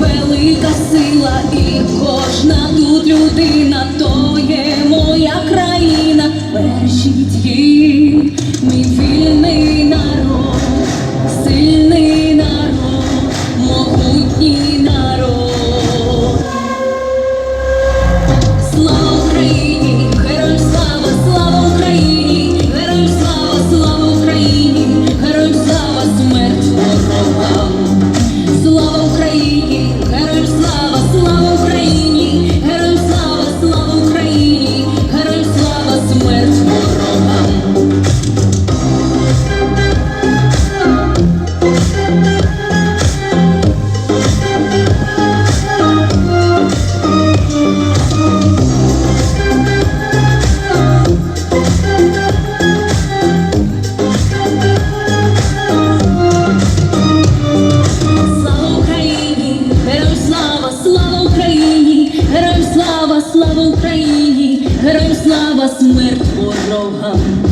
Велика сила, і кожна тут людина то є. слава Україні, героям слава смерть ворогам.